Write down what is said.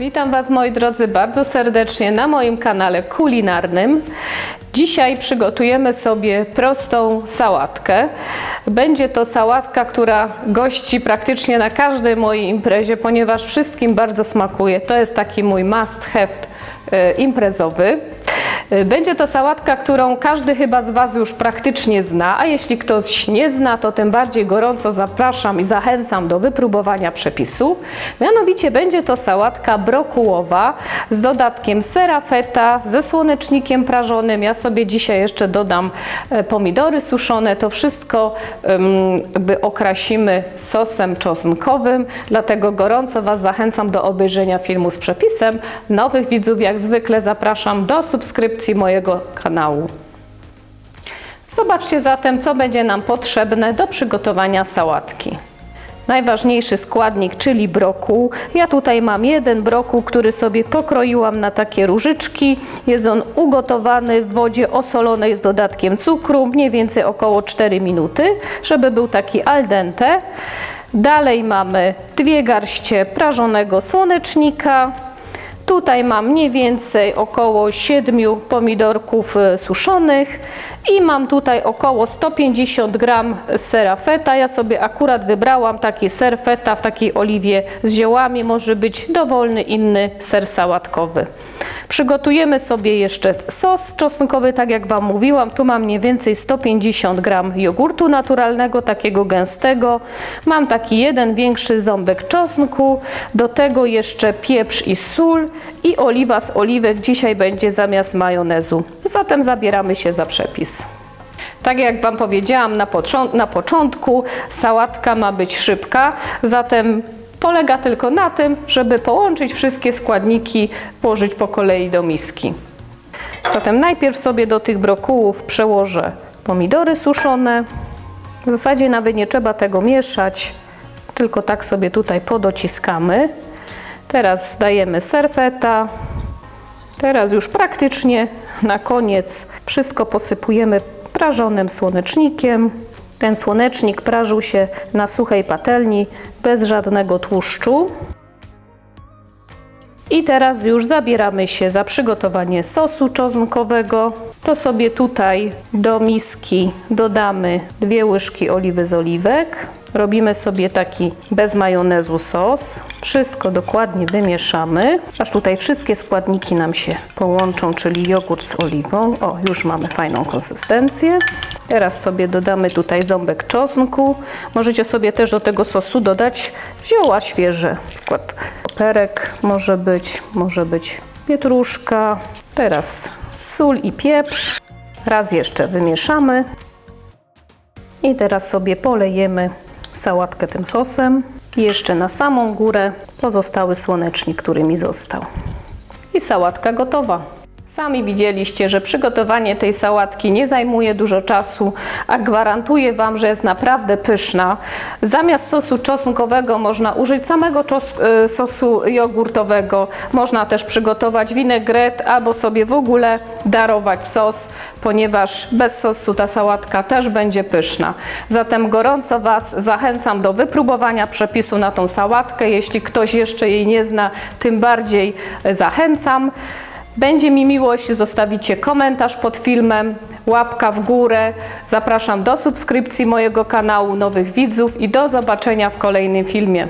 Witam Was moi drodzy bardzo serdecznie na moim kanale kulinarnym. Dzisiaj przygotujemy sobie prostą sałatkę. Będzie to sałatka, która gości praktycznie na każdej mojej imprezie, ponieważ wszystkim bardzo smakuje. To jest taki mój must have e, imprezowy. E, Będzie to sałatka, którą każdy chyba z Was już praktycznie zna, a jeśli ktoś nie zna, to tym bardziej gorąco zapraszam i zachęcam do wypróbowania przepisu. Mianowicie będzie to sałatka brokułowa z dodatkiem sera feta, ze słonecznikiem prażonym. Ja sobie dzisiaj jeszcze dodam e, pomidory suszone. To wszystko jakby okrasimy sosem czosnkowym, dlatego gorąco Was zachęcam do obejrzenia filmu z przepisem. Nowych widzów jak zwykle zapraszam do subskrypcji mojego kanału. Zobaczcie zatem, co będzie nam potrzebne do przygotowania sałatki. Najważniejszy składnik, czyli brokuł. Ja tutaj mam jeden brokuł, który sobie pokroiłam na takie różyczki. Jest on ugotowany w wodzie osolonej z dodatkiem cukru, mniej więcej około 4 minuty, żeby był taki al dente. Dalej mamy dwie garście prażonego słonecznika, Tutaj mam mniej więcej około 7 pomidorków e, suszonych i mam tutaj około 150 gram sera feta. Ja sobie akurat wybrałam taki ser feta w takiej oliwie z ziołami. Może być dowolny inny ser sałatkowy. Przygotujemy sobie jeszcze sos czosnkowy, tak jak Wam mówiłam. Tu mam mniej więcej 150 gram jogurtu naturalnego, takiego gęstego. Mam taki jeden większy ząbek czosnku. Do tego jeszcze pieprz i sól i oliwa z oliwek. Dzisiaj będzie zamiast majonezu. Zatem zabieramy się za przepis. Tak jak Wam powiedziałam na, na początku, sałatka ma być szybka, zatem polega tylko na tym, żeby połączyć wszystkie składniki, włożyć po kolei do miski. Zatem najpierw sobie do tych brokułów przełożę pomidory suszone. W zasadzie nawet nie trzeba tego mieszać, tylko tak sobie tutaj podociskamy. Teraz dajemy serfeta. Teraz już praktycznie na koniec wszystko posypujemy prażonym słonecznikiem. Ten słonecznik prażył się na suchej patelni bez żadnego tłuszczu. I teraz już zabieramy się za przygotowanie sosu czosnkowego. To sobie tutaj do miski dodamy dwie łyżki oliwy z oliwek. Robimy sobie taki bez majonezu sos. Wszystko dokładnie wymieszamy, aż tutaj wszystkie składniki nam się połączą, czyli jogurt z oliwą. O, już mamy fajną konsystencję. Teraz sobie dodamy tutaj ząbek czosnku. Możecie sobie też do tego sosu dodać zioła świeże, na przykład perek może być, może być pietruszka. Teraz sól i pieprz. Raz jeszcze wymieszamy. I teraz sobie polejemy sałatkę tym sosem. I jeszcze na samą górę pozostały słonecznik, który mi został. I sałatka gotowa. Sami widzieliście, że przygotowanie tej sałatki nie zajmuje dużo czasu, a gwarantuję Wam, że jest naprawdę pyszna. Zamiast sosu czosnkowego można użyć samego y, sosu jogurtowego. Można też przygotować winegret albo sobie w ogóle darować sos, ponieważ bez sosu ta sałatka też będzie pyszna. Zatem gorąco Was zachęcam do wypróbowania przepisu na tą sałatkę. Jeśli ktoś jeszcze jej nie zna, tym bardziej zachęcam. Będzie mi miło, jeśli zostawicie komentarz pod filmem, łapka w górę. Zapraszam do subskrypcji mojego kanału, nowych widzów i do zobaczenia w kolejnym filmie.